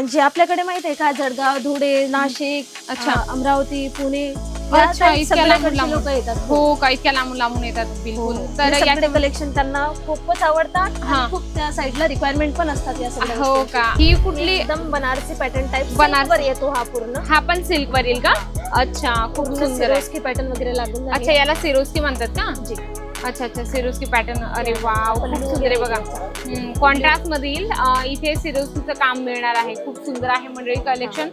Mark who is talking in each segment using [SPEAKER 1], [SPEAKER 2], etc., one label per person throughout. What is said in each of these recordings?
[SPEAKER 1] म्हणजे आपल्याकडे माहीत आहे का जळगाव धुळे नाशिक
[SPEAKER 2] अच्छा.
[SPEAKER 1] अ, अमरावती पुणे
[SPEAKER 2] अच्छा, इतक्या लांबून लांबून.
[SPEAKER 1] लोक येतात
[SPEAKER 2] हो का इतक्या लांबून लांबून येतात बिलकुल तर
[SPEAKER 1] तर
[SPEAKER 2] या
[SPEAKER 1] कलेक्शन त्यांना खूपच आवडतात
[SPEAKER 2] हा.
[SPEAKER 1] आणि खूप त्या साईडला रिक्वायरमेंट पण असतात या सगळ्या
[SPEAKER 2] हो. का ही कुठली
[SPEAKER 1] एकदम बनारसी पॅटर्न टाइप
[SPEAKER 2] बनारसी.
[SPEAKER 1] येतो हा पूर्ण
[SPEAKER 2] हा पण सिल्क वर येईल का अच्छा खूप
[SPEAKER 1] पूर्ण
[SPEAKER 2] सुंदर आहे
[SPEAKER 1] सिरोस्की पॅटर्न वगैरे लागून.
[SPEAKER 2] अच्छा याला सिरोस्की म्हणतात का
[SPEAKER 1] जी.
[SPEAKER 2] अच्छा अच्छा सिरोस्की पॅटर्न अरे वाव खूप सुंदर आहे
[SPEAKER 1] वगैरे
[SPEAKER 2] बघा कॉन्ट्रास्ट मधील इथे सिरोस्कीचं काम मिळणार आहे. खूप सुंदर आहे मंडळी collection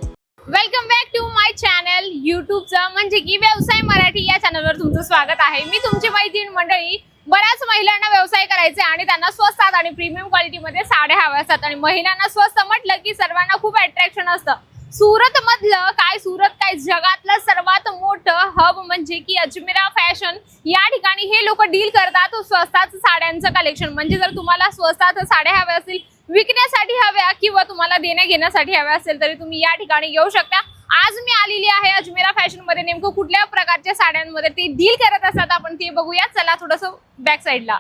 [SPEAKER 2] welcome back to my channel युट्यूबचं म्हणजे की व्यवसाय मराठी या चॅनलवर तुमचं स्वागत आहे. मी तुमची मैत्रीण मंडळी. बऱ्याच महिलांना व्यवसाय करायचे आणि त्यांना स्वस्तात आणि प्रीमियम क्वालिटीमध्ये साड्या हव्या असतात. आणि महिलांना स्वस्त म्हटलं की सर्वांना खूप अट्रॅक्शन असतं. सुरत मधलं काय सुरत काय जगातलं सर्वात मोठं हब म्हणजे की अजमेरा फॅशन या ठिकाणी हे लोक डील करतात स्वस्तात साड्यांचं कलेक्शन म्हणजे जर तुम्हाला स्वस्तात साड्या हव्या असतील विकण्यासाठी हव्या किंवा तुम्हाला देण्या घेण्यासाठी हव्या असेल तरी तुम्ही या ठिकाणी येऊ शकता. आज मी आलेली आहे अजमेरा फॅशनमध्ये. नेमकं कुठल्या प्रकारच्या साड्यांमध्ये ते डील करत असतात आपण ते बघूया. चला थोडस बॅक साईडला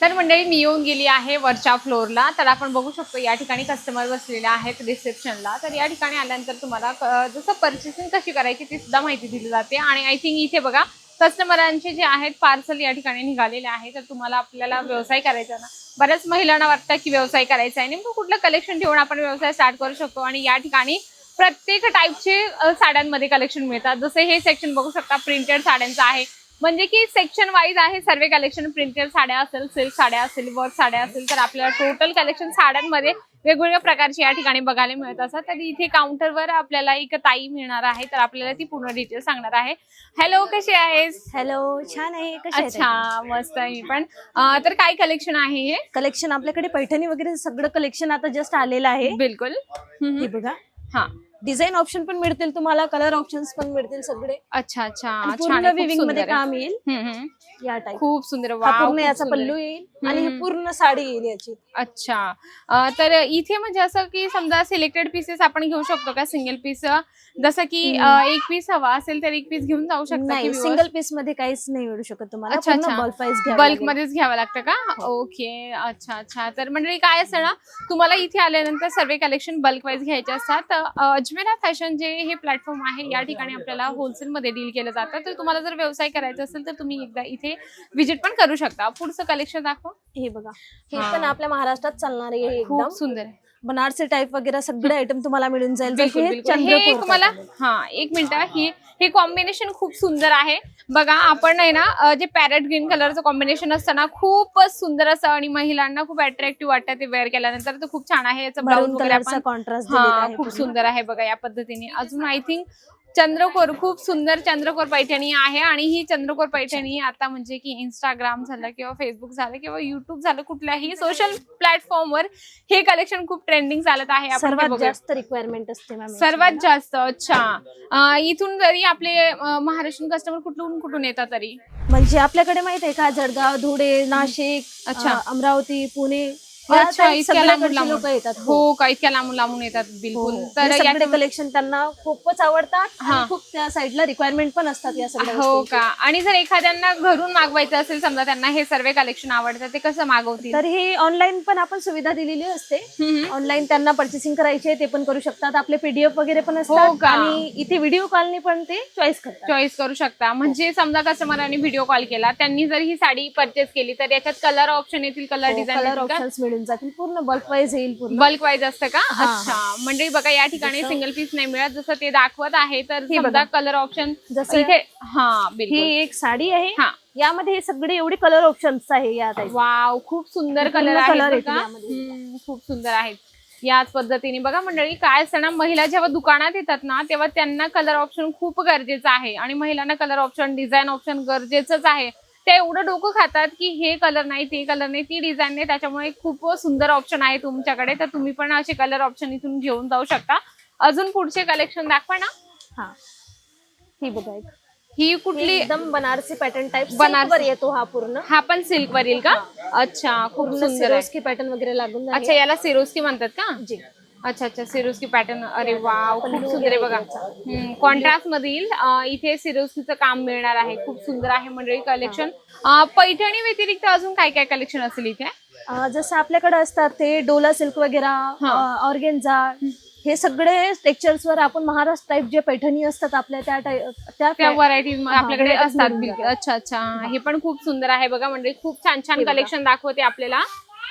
[SPEAKER 2] तर मंडळी मी येऊन गेली आहे वरच्या फ्लोअरला. तर आपण बघू शकतो या ठिकाणी कस्टमर बसलेले आहेत रिसेप्शनला तर या ठिकाणी आल्यानंतर तुम्हाला जसं पर्चेसिंग कशी करायची ती सुद्धा माहिती दिली जाते. आणि आय थिंक इथे बघा कस्टमरांचे जे आहेत पार्सल या ठिकाणी निघालेले आहे. तर तुम्हाला आपल्याला व्यवसाय करायचा ना. बऱ्याच महिलांना वाटतं की व्यवसाय करायचा आहे. नेमकं कुठलं कलेक्शन ठेवून आपण व्यवसाय स्टार्ट करू शकतो? आणि या ठिकाणी प्रत्येक टाईपचे साड्यांमध्ये कलेक्शन मिळतात. जसं हे सेक्शन बघू शकता प्रिंटेड साड्यांचं आहे. म्हणजे की सेक्शन वाईज आहे सर्व कलेक्शन प्रिंटेड साड्या असेल सिल्क साड्या असेल वर्क साड्या असेल तर आपल्याला टोटल कलेक्शन साड्यांमध्ये वेगवेगळ्या प्रकारची या ठिकाणी बघायला मिळत असतात. तर इथे काउंटरवर आपल्याला एक ताई मिळणार आहे तर आपल्याला ती पूर्ण डिटेल सांगणार आहे. हॅलो कशी आहेस?
[SPEAKER 1] हॅलो छान आहे.
[SPEAKER 2] अच्छा मस्त आहे मी पण. अं, तर काय कलेक्शन आहे हे?
[SPEAKER 1] कलेक्शन आपल्याकडे पैठणी वगैरे सगळं कलेक्शन आता जस्ट आलेलं आहे.
[SPEAKER 2] बिलकुल. हम्म.
[SPEAKER 1] हे बघा.
[SPEAKER 2] हा.
[SPEAKER 1] डिझाईन ऑप्शन पण मिळतील तुम्हाला कलर ऑप्शन्स पण मिळतील सगळे.
[SPEAKER 2] अच्छा अच्छा.
[SPEAKER 1] आणि
[SPEAKER 2] छान
[SPEAKER 1] पूर्ण
[SPEAKER 2] आहे, खूप विविंगमध्ये आहे.
[SPEAKER 1] काम येईल.
[SPEAKER 2] हम्म, हम्म.
[SPEAKER 1] या टाइप
[SPEAKER 2] खूप सुंदर.
[SPEAKER 1] हा पूर्ण याचा पल्लू. येईल आणि ही
[SPEAKER 2] हम्म.
[SPEAKER 1] पूर्ण साडी येईल याची.
[SPEAKER 2] अच्छा. अं, तर इथे म्हणजे असं की समजा सिलेक्टेड पीसेस आपण घेऊ शकतो का? सिंगल पीस जसं की. अं, एक पीस हवा असेल तर एक पीस घेऊन जाऊ शकता
[SPEAKER 1] नाही सिंगल पीसमध्ये काहीच नाही मिळू शकत तुम्हाला.
[SPEAKER 2] अच्छा,
[SPEAKER 1] पूर्ण
[SPEAKER 2] अच्छा.
[SPEAKER 1] बल्क
[SPEAKER 2] मध्येच घ्यावं लागतं का? ओके अच्छा अच्छा. तर मंडळी काय असतं ना तुम्हाला इथे आल्यानंतर सर्व कलेक्शन बल्क वाईज घ्यायचे असतात. अं, अजमेरा फॅशन जे हे प्लॅटफॉर्म आहे या ठिकाणी आपल्याला होलसेल मध्ये डील केलं जातं. तर तुम्हाला जर व्यवसाय करायचा असेल तर तुम्ही एकदा इथे व्हिजिट पण करू शकता. पुढचं कलेक्शन दाखवा.
[SPEAKER 1] हे बघा. हे. पण आपल्या महाराष्ट्रात चालणार आहे हे एकदम.
[SPEAKER 2] खूप सुंदर आहे.
[SPEAKER 1] बनारसी टाइप वगैरे सगळे आयटम तुम्हाला मिळून जाईल. हे
[SPEAKER 2] बिलकुल. हे एक मला हा एक मिनिट हे. हे कॉम्बिनेशन खूप सुंदर आहे. बघा आपण आहे ना अं, जे पॅरेट ग्रीन कलरचं कॉम्बिनेशन असतं ना खूपच सुंदर असं आणि महिलांना खूप अट्रॅक्टिव्ह वाटतं ते वेअर केल्यानंतर. तर खूप छान आहे. याचं
[SPEAKER 1] मरून
[SPEAKER 2] वगैरे
[SPEAKER 1] कलरचा
[SPEAKER 2] आपण
[SPEAKER 1] कॉन्ट्रास्ट
[SPEAKER 2] हा खूप सुंदर आहे बघा या पद्धतीने. अजून आय थिंक चंद्रकोर खूप सुंदर चंद्रकोर पैठणी आहे आणि ही चंद्रकोर पैठणी आता म्हणजे की इंस्टाग्राम झालं किंवा फेसबुक झालं किंवा युट्यूब झालं कुठल्याही सोशल प्लॅटफॉर्मवर हे कलेक्शन खूप ट्रेंडिंग चालत आहे.
[SPEAKER 1] सर्वात. जास्त रिक्वायरमेंट असते
[SPEAKER 2] सर्वात जास्त अच्छा. इथून जरी आपले अं, महाराष्ट्रीयन कस्टमर कुठून कुठून येतात तरी?
[SPEAKER 1] म्हणजे आपल्याकडे माहीत आहे का जळगाव धुळे नाशिक
[SPEAKER 2] अच्छा.
[SPEAKER 1] अमरावती पुणे?
[SPEAKER 2] अच्छा, इतक्या लांबून लांबून.
[SPEAKER 1] लोक येतात
[SPEAKER 2] हो का इतक्या लांबून लांबून येतात बिलकुल तर
[SPEAKER 1] तर कलेक्शन त्यांना खूपच आवडतात
[SPEAKER 2] हा.
[SPEAKER 1] आणि खूप त्या साईडला रिक्वायरमेंट पण असतात या सगळ्या
[SPEAKER 2] हो
[SPEAKER 1] गोष्टींची.
[SPEAKER 2] का आणि जर एखाद्यांना घरून मागवायचं असेल समजा त्यांना हे सर्व कलेक्शन आवडतं ते कसं मागवतील
[SPEAKER 1] तर ही ऑनलाईन पण आपण सुविधा दिलेली असते
[SPEAKER 2] हम्म.
[SPEAKER 1] ऑनलाईन त्यांना पर्चेसिंग करायचे ते पण करू शकतात आपले पीडीएफ वगैरे पण
[SPEAKER 2] हो
[SPEAKER 1] असतात
[SPEAKER 2] का?
[SPEAKER 1] आणि इथे व्हिडिओ कॉलनी पण ते चॉईस करतात
[SPEAKER 2] चॉईस करू शकता म्हणजे समजा कस्टमरांनी व्हिडिओ कॉल केला त्यांनी जर ही साडी परचेस केली तर याच्यात कलर ऑप्शन येतील कलर
[SPEAKER 1] कलर
[SPEAKER 2] डिझाईन
[SPEAKER 1] ऑप्शन्स मिळून जातील पूर्ण बल्क वाईज येईल पूर्ण.
[SPEAKER 2] बल्क वाईज असतं का?
[SPEAKER 1] हा.
[SPEAKER 2] अच्छा. म्हणजे बघा या ठिकाणी
[SPEAKER 1] जसं-
[SPEAKER 2] सिंगल पीस नाही मिळत. जसं ते दाखवत आहे तर
[SPEAKER 1] हे
[SPEAKER 2] समजा
[SPEAKER 1] बघा.
[SPEAKER 2] कलर ऑप्शन
[SPEAKER 1] जसं
[SPEAKER 2] इथे हा
[SPEAKER 1] ही
[SPEAKER 2] बिलकुल
[SPEAKER 1] एक साडी आहे.
[SPEAKER 2] हा.
[SPEAKER 1] यामध्ये हे सगळे एवढे कलर ऑप्शन्स आहे या type.
[SPEAKER 2] वाव खूप सुंदर
[SPEAKER 1] पूर्ण
[SPEAKER 2] कलर
[SPEAKER 1] color
[SPEAKER 2] आहेत
[SPEAKER 1] आहेत
[SPEAKER 2] बघा.
[SPEAKER 1] यामध्ये.
[SPEAKER 2] हम्म, खूप सुंदर आहेत. याच पद्धतीने. बघा मंडळी काय असतं ना महिला जेव्हा दुकानात येतात ना तेव्हा त्यांना कलर ऑप्शन खूप गरजेचं आहे. आणि महिलांना कलर ऑप्शन डिझाईन ऑप्शन गरजेचंच आहे. ते एवढं डोकं खातात की हे कलर नाही ते कलर नाही. ती डिझाईन नाही. त्याच्यामुळे खूप सुंदर ऑप्शन आहे तुमच्याकडे. तर तुम्ही पण असे कलर ऑप्शन इथून घेऊन जाऊ शकता. अजून पुढचे कलेक्शन दाखवा ना.
[SPEAKER 1] हा. ही बघा एक.
[SPEAKER 2] ही कुठली?
[SPEAKER 1] एकदम बनारसी पॅटर्न टाइप
[SPEAKER 2] बनारसी.
[SPEAKER 1] येतो हा पूर्ण.
[SPEAKER 2] हा पण सिल्क वर येईल का? अच्छा खूप सुंदर
[SPEAKER 1] पॅटर्न वगैरे लागून
[SPEAKER 2] अच्छा याला सिरोस्की म्हणतात का?
[SPEAKER 1] जी.
[SPEAKER 2] अच्छा अच्छा सिरोस्की पॅटर्न अरे वाव खूप सुंदर आहे बघा. कॉन्ट्रास्ट मधील इथे सिरोस्कीचं काम मिळणार आहे. खूप सुंदर आहे मंडळी कलेक्शन पैठणी व्यतिरिक्त अजून काय काय कलेक्शन असेल इथे?
[SPEAKER 1] जसं आपल्याकडे असतात ते डोला सिल्क वगैरे. ऑर्गेन्झा हे सगळे टेक्चर्स वर आपण महाराष्ट्र टाईप जे पैठणी असतात आपल्या त्या त्या
[SPEAKER 2] व्हरायटीज आपल्याकडे असतात. अच्छा अच्छा. हे पण खूप सुंदर आहे बघा म्हणजे खूप छान छान. कलेक्शन दाखवते आपल्याला.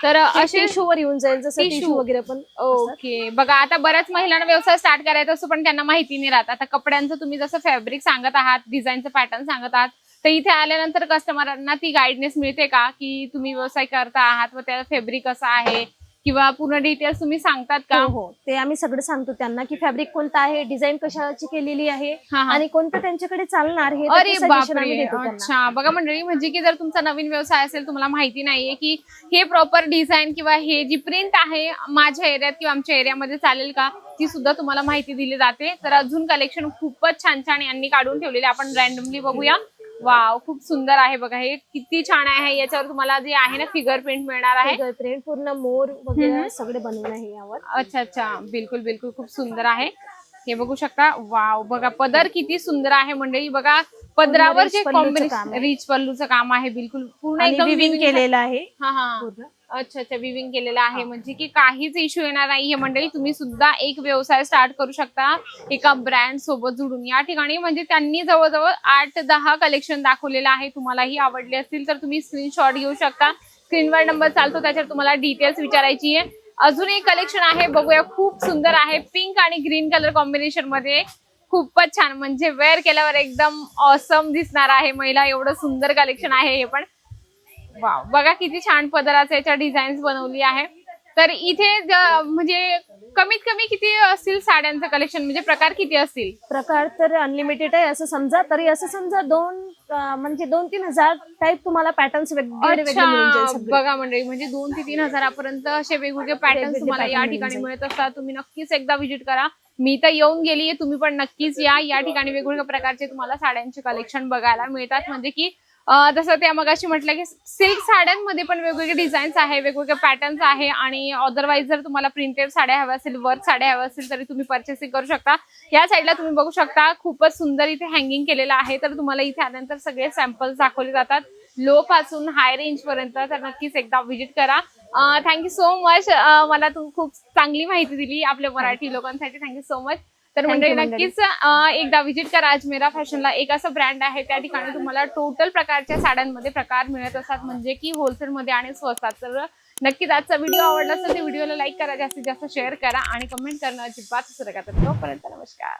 [SPEAKER 2] तर असे
[SPEAKER 1] टिश्यू वर येऊन जाईल जसं. टिश्यू वगैरे पण.
[SPEAKER 2] ओके बघा आता बऱ्याच महिलांना व्यवसाय स्टार्ट करायचा असतो पण त्यांना माहिती नाही राहत आता कपड्यांचं तुम्ही जसं फॅब्रिक सांगत आहात डिझाईनचं पॅटर्न सांगत आहात तर इथे आल्यानंतर कस्टमरांना ती गाईडनेस मिळते का की तुम्ही व्यवसाय करता आहात व त्या फॅब्रिक कसं आहे किंवा पूर्ण डिटेल्स तुम्ही सांगतात का?
[SPEAKER 1] हो हो. ते आम्ही सगळं सांगतो त्यांना की फॅब्रिक कोणतं आहे डिझाईन कशाची केलेली आहे
[SPEAKER 2] हा, हा.
[SPEAKER 1] आणि कोणतं त्यांच्याकडे चालणार हे
[SPEAKER 2] अरे
[SPEAKER 1] त्याचे suggestion
[SPEAKER 2] बापरे!
[SPEAKER 1] आम्ही देतो त्यांना.
[SPEAKER 2] अच्छा. बघा मंडळी म्हणजे की जर तुमचा नवीन व्यवसाय असेल तुम्हाला माहिती नाहीये की हे प्रॉपर डिझाईन किंवा हे जी प्रिंट आहे माझ्या एरियात किंवा आमच्या एरियामध्ये चालेल का ती सुद्धा तुम्हाला माहिती दिली जाते. तर अजून कलेक्शन खूपच छान छान यांनी काढून ठेवलेले. आपण रॅन्डमली बघूया. वाव खूप सुंदर आहे बघा. हे किती छान आहे. याच्यावर तुम्हाला जे आहे ना फिगर प्रिंट मिळणार आहे.
[SPEAKER 1] Print, पूर्ण मोर वगैरे सगळे बनवून आहे यावर.
[SPEAKER 2] अच्छा अच्छा. बिलकुल बिलकुल. खूप सुंदर आहे. हे बघू शकता. वाव बघा. पदर किती सुंदर आहे मंडळी. बघा पदरावर जे कॉम्बिनेशन. रिच पल्लूचं काम आहे. बिलकुल पूर्ण एकदम
[SPEAKER 1] केलेलं आहे.
[SPEAKER 2] हा हा.
[SPEAKER 1] पूर्ण.
[SPEAKER 2] अच्छा अच्छा विविंग केलेलं आहे. म्हणजे की काहीच इश्यू येणार नाहीये मंडळी तुम्ही सुद्धा एक व्यवसाय स्टार्ट करू शकता. एका ब्रँड सोबत जुडून. या ठिकाणी म्हणजे त्यांनी जवळजवळ आठ दहा कलेक्शन दाखवलेलं आहे. तुम्हालाही आवडले असतील तर तुम्ही स्क्रीनशॉट घेऊ शकता. स्क्रीनवर नंबर चालतो त्याच्यावर तुम्हाला डिटेल्स विचारायची आहे. अजून एक कलेक्शन आहे. बघूया खूप सुंदर आहे. पिंक आणि ग्रीन कलर कॉम्बिनेशनमध्ये. खूपच छान. म्हणजे वेअर केल्यावर एकदम ऑसम दिसणार आहे. महिला एवढं सुंदर कलेक्शन आहे हे पण. वाव. बघा किती छान पदराचं याच्या डिझाईन्स बनवली आहे. तर इथे म्हणजे कमीत कमी किती असतील साड्यांचं कलेक्शन म्हणजे प्रकार किती असतील?
[SPEAKER 1] प्रकार तर अनलिमिटेड आहे असं समजा तरी असं समजा दोन म्हणजे दोन तीन हजार टाईप तुम्हाला पॅटर्न्स.
[SPEAKER 2] बघा मंडळी म्हणजे दोन ते तीन हजारापर्यंत असे वेगवेगळे पॅटर्न तुम्हाला या ठिकाणी मिळत असतात. तुम्ही नक्कीच एकदा व्हिजिट करा. मी तर येऊन गेली तुम्ही पण नक्कीच या. या ठिकाणी वेगवेगळ्या प्रकारचे तुम्हाला साड्यांचे कलेक्शन बघायला मिळतात. म्हणजे की जसं त्या मगाशी म्हटलं की सिल्क साड्यांमध्ये पण वेगवेगळे डिझाईन्स आहे वेगवेगळे पॅटर्न्स आहे आणि अदरवाईज जर तुम्हाला प्रिंटेड साड्या हव्या असेल वर्क साड्या हव्या असतील तरी तुम्ही परचेसिंग करू शकता. या साईडला तुम्ही बघू शकता खूपच सुंदर इथे हँगिंग केलेलं आहे. तर तुम्हाला इथे आल्यानंतर सगळे सॅम्पल्स दाखवले जातात. लो पासून हाय रेंज पर्यंत तर नक्कीच एकदा व्हिजिट करा. थँक्यू सो मच मला तू खूप चांगली माहिती दिली आपल्या मराठी लोकांसाठी. थँक्यू सो मच तर मंडळी. नक्कीच एकदा व्हिजिट करा अजमेरा फॅशनला. एक असं ब्रँड आहे त्या ठिकाणी तुम्हाला टोटल प्रकारच्या साड्यांमध्ये प्रकार मिळत असतात. म्हणजे की होलसेलमध्ये आणि स्वस्तात तर नक्कीच आजचा व्हिडिओ आवडला असेल तर व्हिडिओला लाईक करा जास्तीत जास्त शेअर करा आणि कमेंट करणं अजिबात विसरू नका. तर तोपर्यंत नमस्कार.